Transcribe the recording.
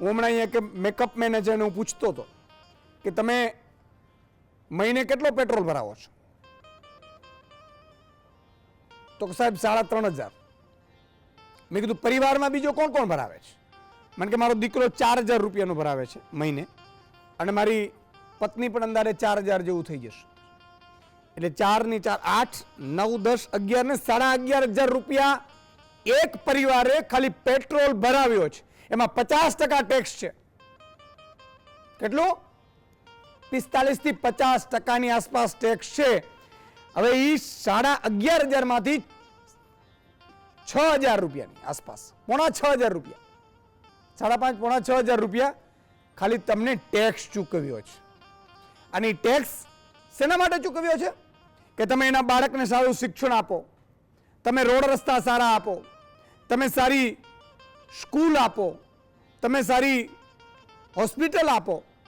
હું હમણાં અહીંયા કે મેકઅપ મેનેજરને હું પૂછતો હતો કે તમે મહિને કેટલો પેટ્રોલ ભરાવો છો? તો સાહેબ, સાડા ત્રણ હજાર. મેં કીધું, પરિવારમાં બીજો કોણ કોણ ભરાવે છે? મને કે મારો દીકરો ચાર હજાર રૂપિયાનો ભરાવે છે મહિને. અને મારી પત્ની પણ અંદાજે ચાર હજાર જેવું થઈ જશે. એટલે ચારની ચાર, આઠ, નવ, દસ, અગિયાર ને સાડા અગિયાર હજાર રૂપિયા એક પરિવારે ખાલી પેટ્રોલ ભરાવ્યો છે. એમાં પચાસ ટકા ટેક્સ છે. કેટલું? પિસ્તાલીસથી પચાસ ટકાની આસપાસ ટેક્સ છે. હવે એ સાડા અગિયાર હજારમાંથી છ હજાર રૂપિયાની આસપાસ. પોણા છ હજાર રૂપિયા. સાડા પાંચ, પોણા છ હજાર રૂપિયા ખાલી તમને ટેક્સ ચૂકવ્યો છે. અને ટેક્સ શેના માટે ચૂકવ્યો છે? કે તમે એના બાળકને સારું શિક્ષણ આપો. તમે રોડ રસ્તા સારા આપો. તમે સારી સ્કૂલ આપો. તમે સારી હોસ્પિટલ આપો.